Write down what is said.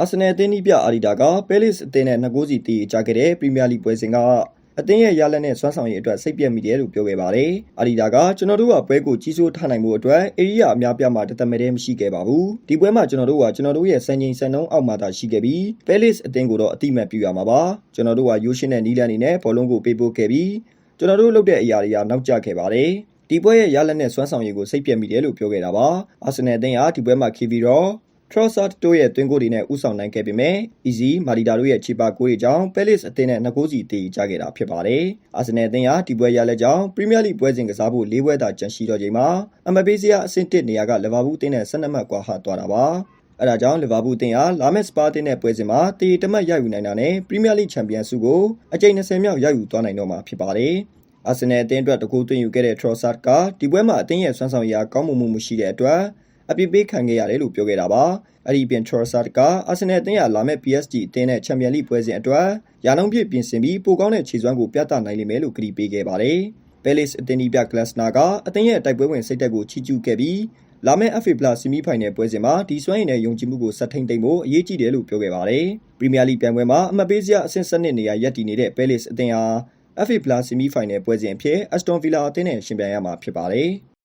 အာဆင်နယ်အသင်းဤပြအာဒီတာကပဲလစ်အသင်းနဲ့နှစ်ဂိုးစီတည်ကြခဲ့တဲ့ပရီးမီးယားလိပွဲစဉ်ကအသင်းရဲ့ရလဒ်နဲ့စွမ်းဆောင်ရည်အတွက်စိတ်ပြက်မိတယ်လို့ပြောခဲ့ပါတယ်။အာဒီတာကကျွန်တော်တို့ကပွဲကိုကြီးစိုးထားနိုင်မှုအတွက်အေရီးယာအများပြားမှာတသက်မဲ့တည်းမရှိခဲ့ပါဘူး။ဒီပွဲမှာကျွန်တော်တို့ကကျွန်တော်တို့ရဲ့စံချိန်စံနှုန်းအောက်မှာသာရှိခဲ့ပြီးပဲလစ်အသင်းကိုတော့အတိမတ်ပြုရမှာပါ။ကျွန်တော်တို့ကရိုးရှင်းတဲ့နီးလန်းနေနဲ့ဘောလုံးကိုပေးပို့ခဲ့ပြီးကျွန်တော်တို့လုပ်တဲ့အရာတွေကနောက်ကျခဲ့ပါတယ်။ဒီပွဲရဲ့ရလဒ်နဲ့စွမ်းဆောင်ရည်ကိုစိတ်ပြက်မိတယ်လို့ပြောခဲ့တာပါ။အာဆင်နယ်အသင်းဟာဒီပွဲမှာ KV ရော Trossard တို့ရဲ့တွင်းကိုတွေနဲ့ဥဆောင်နိုင်ခဲ့ပေမဲ့ Easy Marita တို့ရဲ့ချီပါကိုတွေကြောင့် Palace အသင်းနဲ့နှစ်ဂိုးစီတည်ကြခဲ့တာဖြစ်ပါတယ်။ Arsenal အသင်းဟာဒီပွဲရလက်ကြောင့် Premier League ပွဲစဉ်ကစားဖို့၄ပွဲသာကျန်ရှိတော့ချိန်မှာအမပေးစရာအဆင့်1နေရာက Liverpool အသင်းနဲ့12မှတ်ကွာဟသွားတာပါ။အဲဒါကြောင့်လီဗာပူးအသင်းဟာလာမက်စပါတင်တဲ့ပွဲစဉ်မှာတည်တမတ်ရယူနိုင်တာနဲ့ပရီးမီးယားလိချန်ပီယံဆုကိုအကြိမ်20မြောက်ရယူသွားနိုင်တော့မှာဖြစ်ပါတယ်။အာဆင်နယ်အသင်းအတွက်တကူသွင်းယူခဲ့တဲ့ Trossard ကဒီပွဲမှာအသင်းရဲ့ဆွမ်းဆောင်ရည်ကောင်းမှုမှုမရှိတဲ့အတွက် အပြစ်ပေးခံခဲ့ရတယ်လို့ပြောခဲ့တာပါ။အဲ့ဒီပြင် Trossard ကအာဆင်နယ်အသင်းရလာမဲ့ PSG အသင်းနဲ့ချန်ပီယံလိပွဲစဉ်အတွက်ရာနှုန်းပြည့်ပြင်ဆင်ပြီးပိုကောင်းတဲ့ခြေစွမ်းကိုပြသနိုင်လိမ့်မယ်လို့ကတိပေးခဲ့ပါတယ်။ Palace အသင်းဒီပြကလပ်စနာကအသင်းရဲ့တိုက်ပွဲဝင်စိတ်သက်ကိုချီးကျူးခဲ့ပြီးလာမယ့် FA Plus ဆီမီဖိုင်နယ်ပွဲစဉ်မှာဒီစွမ်းရည်နဲ့ယုံကြည်မှုကိုဆက်ထိန်သိမ်းဖို့အရေးကြီးတယ်လို့ပြောခဲ့ပါတယ်။ပရီးမီးယားလိပြိုင်ပွဲမှာအမှတ်ပေးစရာအဆင့်7နေရာရပ်တည်နေတဲ့ Palace အသင်းဟာ FA Plus ဆီမီဖိုင်နယ်ပွဲစဉ်အဖြစ် Aston Villa အသင်းနဲ့ရှင်ပြိုင်ရမှာဖြစ်ပါတယ်။